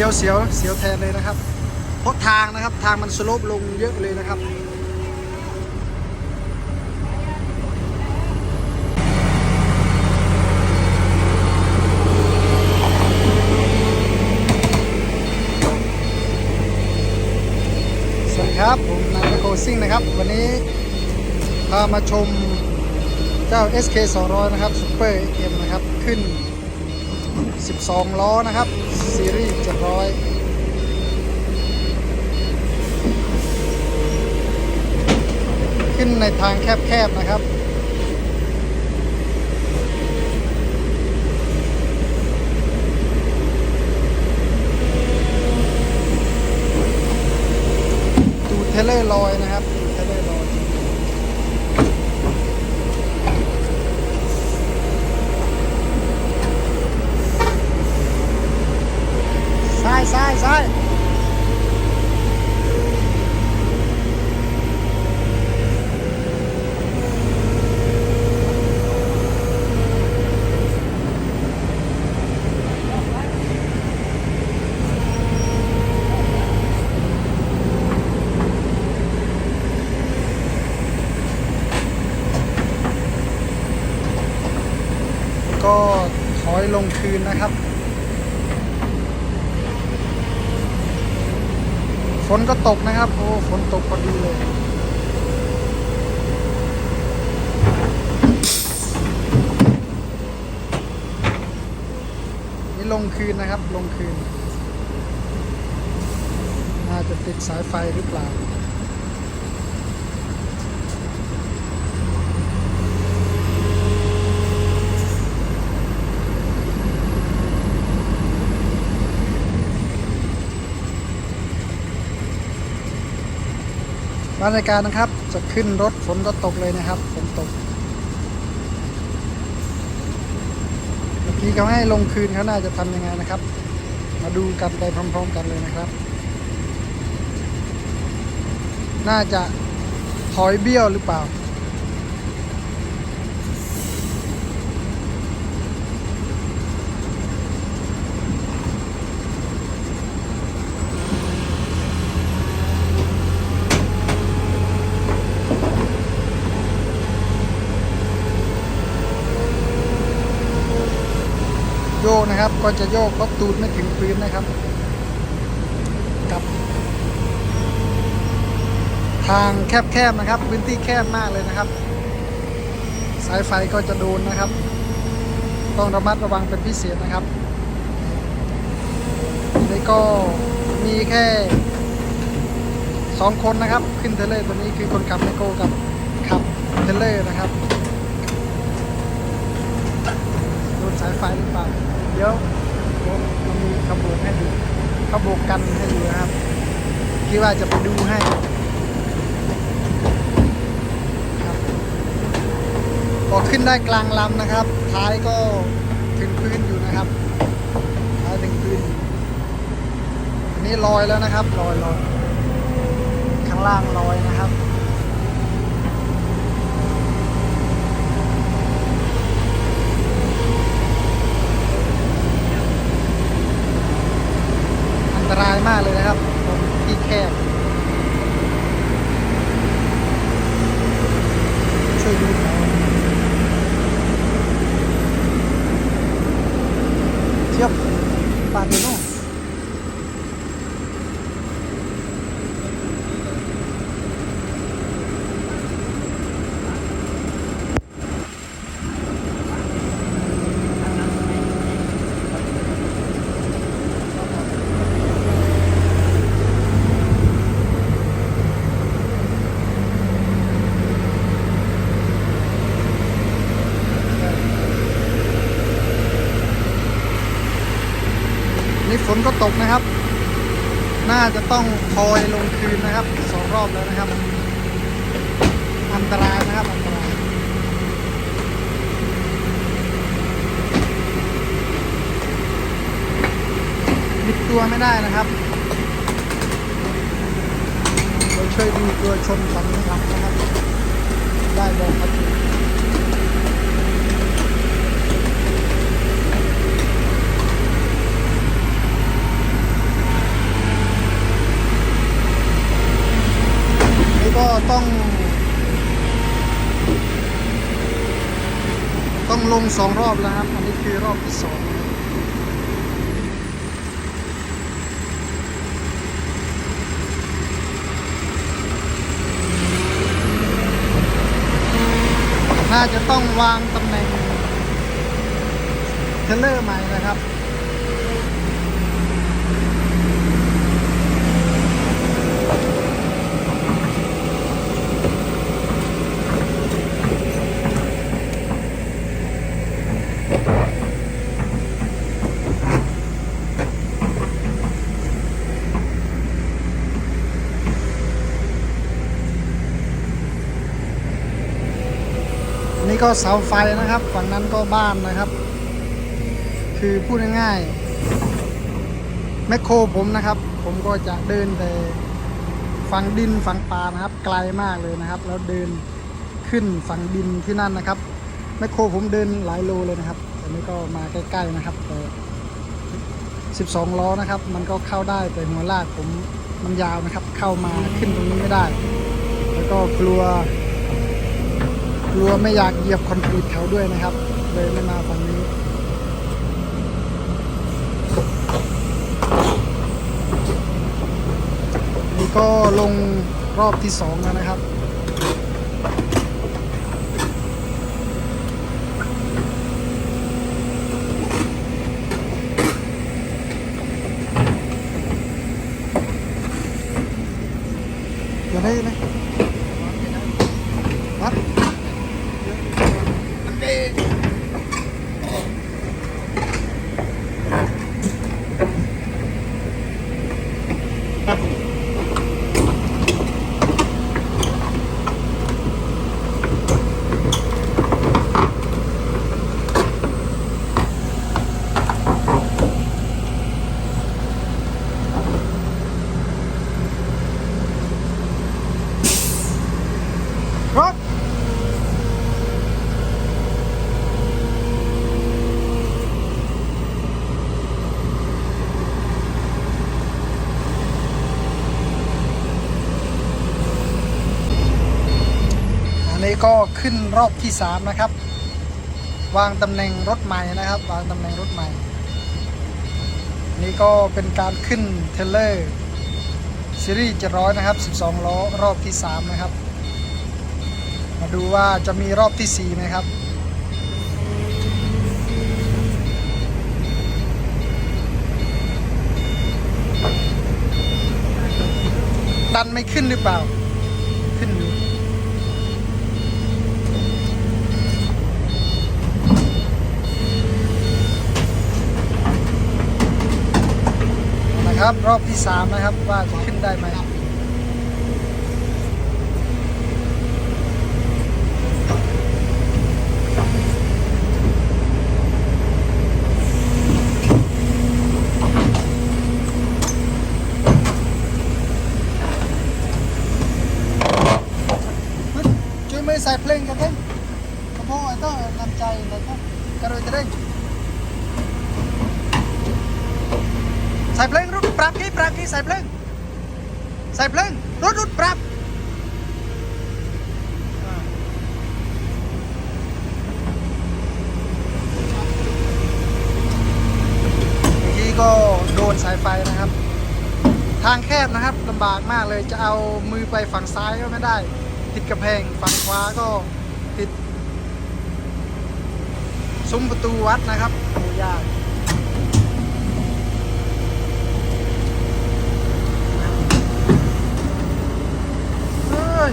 สียวเสียวเสียวแทนเลยนะครับ เพราะทางนะครับทางมันสโลปลงเยอะเลยนะครับสวัสดีครับผมนายโกซิ่งนะครับ วันนี้พามาชมเจ้า SK 200 นะครับ Super M นะครับ ขึ้น 12 ล้อนะครับ ซีรีส์ 700ขึ้นในทางแคบๆนะครับ ดูเทเลอร์ลอยนะครับดูเทเลอร์ลอยซ้ายซ้ายซ้ายก็ถอยลง คืนนะครับ ฝนก็ตกนะครับ โอ้ ฝนตกพอดีเลยนี่ลงคืนนะครับ ลงคืน น่าจะติดสายไฟหรือเปล่า บรรยากาศนะครับ จะขึ้นรถฝนก็ตกเลยนะครับฝนตกเมื่อกี้เขาให้ลงคืนเขาน่าจะทำยังไงนะครับ มาดูกันไปพร้อมๆกันเลยนะครับ น่าจะถอยเบี้ยวหรือเปล่า โยก นะครับ ก็จะโยกพราะตูดไม่ถึงพื้นนะครับกับ ทางแคบๆนะครับ พื้นที่แคบมากเลยนะครับ สายไฟก็จะโดนนะครับ ต้องระมัดระวังเป็นพิเศษนะครับนี่ก็มีแค่สองคนนะครับ ขึ้นเทเลอร์ตัวนี้คือคนขับไมโก้กับขับเทเลอร์นะครับ โดนสายไฟหรือเปล่าเดี๋ยวผมมีขบวนให้ดูขบวนกันให้ดูนะครับ คิดว่าจะไปดูให้ครับพอขึ้นได้กลางลำนะครับ ท้ายก็ถึงพื้นอยู่นะครับ ท้ายถึงพื้นอันนี้ลอยแล้วนะครับลอยลอยข้างล่างลอยนะครับ รายมากเลยนะครับตรงที่แคบช่วยดูหน่อยเทียบปาดโน่ นก็ตกนะครับ น่าจะต้องคอยลงคืนนะครับสองรอบแล้วนะครับ อันตรายนะครับอันตรายบิดตัวไม่ได้นะครับเราช่วยดูตัวชนกันนะครับนะครับ ได้บอกครับ ก็ต้อง ต้องลงสองรอบแล้วครับ อันนี้คือรอบที่สองน่าจะต้องวางตำแหน่งเทเลอร์ใหม่นะครับ ก็เสาไฟนะครับ ฝั่งนั้นก็บ้านนะครับ คือพูดง่ายๆแมคโครผมนะครับ ผมก็จะเดินแต่ฝั่งดินฝั่งป่านะครับ ไกลมากเลยนะครับ แล้วเดินขึ้นฝั่งดินที่นั่นนะครับแมคโครผมเดินหลายโลเลยนะครับอันนี้ก็มาใกล้ๆนะครับแต่12 ล้อนะครับ มันก็เข้าได้แต่หัวลากผมมันยาวนะครับ เข้ามาขึ้นตรงนี้ไม่ได้ แล้วก็กลัว กลัวไม่อยากเหยียบคอนกรีตเขาด้วยนะครับ เลยไม่มาฝั่งนี้นี่ก็ลงรอบที่สองแล้วนะครับอย่าได้ไหมวัด รถอั นี้ก็ขึ้นรอบที่สามนะครับ วางตำแหน่งรถใหม่นะครับ วางตำแหน่งรถใหม่ นี่ก็เป็นการขึ้นเทเลอร์ซีรีส์700 นะครับ 12 ล้อรอบที่ 3 นะครับ มาดูว่าจะมีรอบที่ 4 ไหมครับดันไม่ขึ้นหรือเปล่า ขึ้นอยู่นะ ครับ รอบที่ 3 นะครับ ว่าจะขึ้นได้ไหม กี้ใส่เพลิงใส่เพลิงรุดรุดปรับเมื่อกี้ก็โดนสายไฟนะครับ ทางแคบนะครับลำบากมากเลยจะเอามือไปฝั่งซ้ายก็ไม่ได้ ติดกระแพงฝั่งขวาก็ติดซุ้มประตูวัดนะครับยาก ย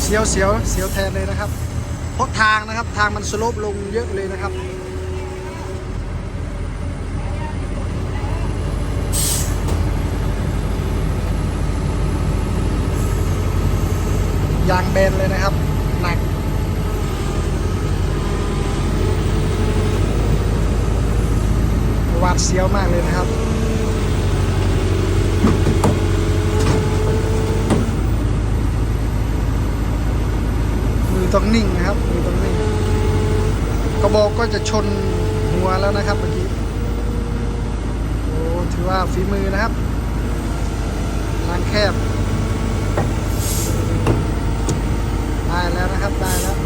เสียวเสียวเสียวแทนเลยนะครับ เพราะทางนะครับทางมันสโลปลงเยอะเลยนะครับยางเบนเลยนะครับ หนักวาดเสียวมากเลยนะครับ ต้องนิ่งนะครับมือต้องนิ่งกระบอกก็จะชนหัวแล้วนะครับเมื่อกี้โอ้ถือว่าฝีมือนะครับทางแคบได้แล้วนะครับได้แล้ว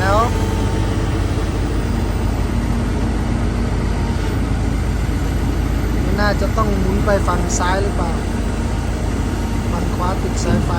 แล้วน่าจะต้องหมุนไปฝั่งซ้ายหรือเปล่า ฟ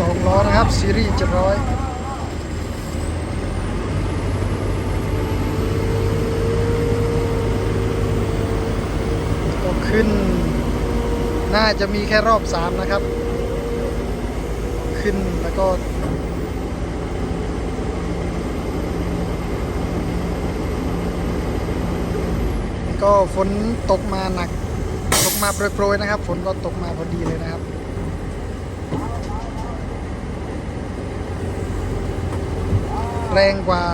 12 ล้อนะครับ ซีรีส์700 ก็ขึ้น น่าจะมีแค่รอบ3นะครับ ขึ้นแล้วก็ก็ฝนตกมาหนัก ตกมาโปรยๆนะครับ ฝนก็ตกมาพอดีเลยนะครับแรงกว่า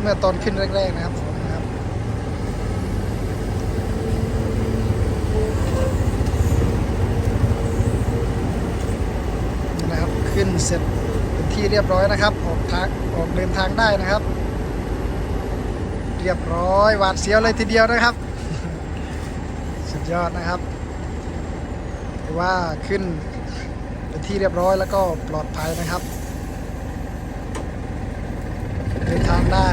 เมื่อตอนขึ้นแรก ๆ นะครับฝนนะครับ นี่นะครับ ขึ้นเสร็จเป็นที่เรียบร้อยนะครับ ออกทางออกเดินทางได้นะครับ เรียบร้อยหวาดเสียวเลยทีเดียวนะครับ สุดยอดนะครับถือว่าขึ้นเป็นที่เรียบร้อยแล้วก็ปลอดภัยนะครับ เดินทางได้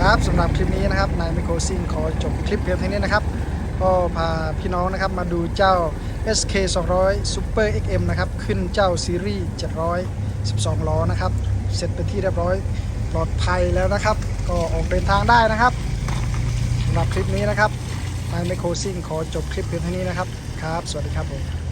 ครับสำหรับคลิปนี้นะครับนายไมโครซิงขอจบคลิปเพียงเท่านี้นะครับ ก็พาพี่น้องนะครับมาดูเจ้า SK 200 Super XM นะครับ ขึ้นเจ้าซีรีส์712 ล้อนะครับ เสร็จเป็นที่เรียบร้อยปลอดภัยแล้วนะครับ ก็ออกเดินทางได้นะครับสำหรับคลิปนี้นะครับนายไมโครซิงขอจบคลิปเพียงเท่านี้นะครับ ครับ สวัสดีครับผม